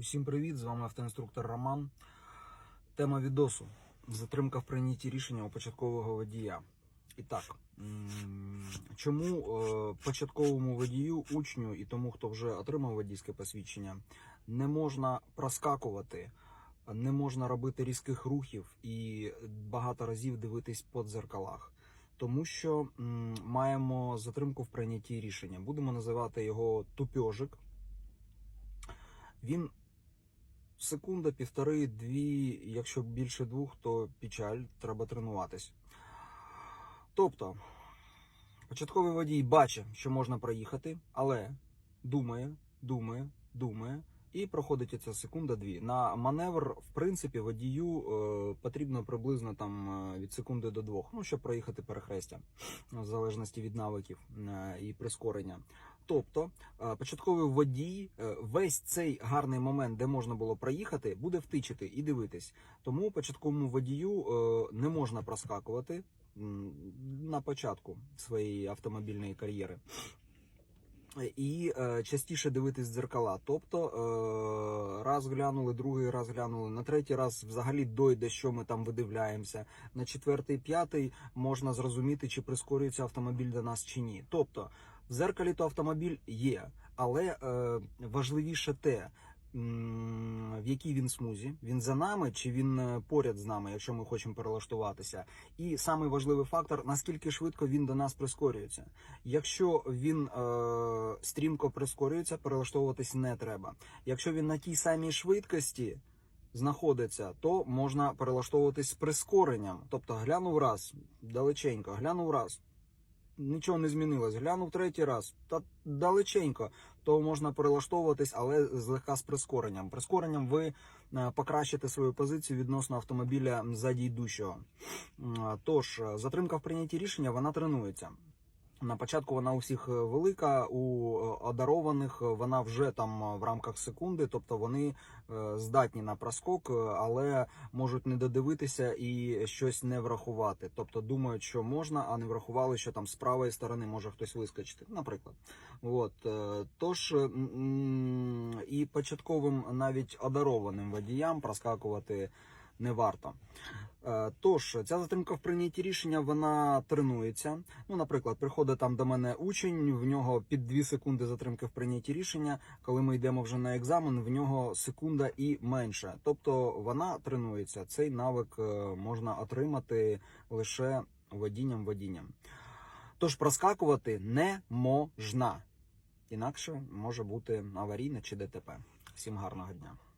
Усім привіт! З вами автоінструктор Роман. Тема відосу: затримка в прийнятті рішення у початкового водія. І так, чому е, початковому водію, учню і тому, хто вже отримав водійське посвідчення, не можна проскакувати, не можна робити різких рухів і багато разів дивитись по дзеркалах. Тому що маємо затримку в прийнятті рішення. Будемо називати його тупьожик. Він секунда, півтори, дві, якщо більше двох, то печаль, треба тренуватись. Тобто, початковий водій бачить, що можна проїхати, але думає, думає, думає. І проходить ця секунда-дві. На маневр, в принципі, водію е, потрібно приблизно там е, від секунди до двох, ну щоб проїхати перехрестя, в залежності від навиків е, і прискорення. Тобто, е, початковий водій е, весь цей гарний момент, де можна було проїхати, буде втичити і дивитись. Тому початковому водію е, не можна проскакувати на початку своєї автомобільної кар'єри. І е, частіше дивитись в дзеркала. Тобто е, раз глянули, другий раз глянули, на третій раз взагалі дойде, що ми там видивляємося. На четвертий, п'ятий можна зрозуміти, чи прискорюється автомобіль до нас чи ні. Тобто в дзеркалі то автомобіль є, але е, важливіше те, м, якій він смузі, він за нами чи він е, поряд з нами, якщо ми хочемо перелаштуватися. І самий важливий фактор, наскільки швидко він до нас прискорюється. Якщо він е, стрімко прискорюється, перелаштовуватись не треба. Якщо він на тій самій швидкості знаходиться, то можна перелаштовуватись з прискоренням. Тобто глянув раз, далеченько, глянув раз. Нічого не змінилось. Глянув третій раз, та далеченько, то можна перелаштовуватись, але злегка з прискоренням. Прискоренням ви е, покращите свою позицію відносно автомобіля ззаді йдущого. Тож, е, затримка в прийнятті рішення вона тренується. На початку вона у всіх е, велика, у е, одарованих е, вона вже там в рамках секунди, тобто вони здатні на проскок, але можуть не додивитися і щось не врахувати. Тобто думають, що можна, а не врахували, що там з правої сторони може хтось вискочити, наприклад. От тож і початковим навіть одарованим водіям проскакувати не варто. Е, Тож, ця затримка в прийнятті рішення вона тренується. Ну, наприклад, приходить там до мене учень, в нього під 2 секунди затримки в прийнятті рішення. Коли ми йдемо вже на екзамен, в нього секунда і менше. Тобто вона тренується. Цей навик е, можна отримати лише водінням водінням. Тож проскакувати не можна. Інакше може бути аварійне чи ДТП. Всім гарного дня.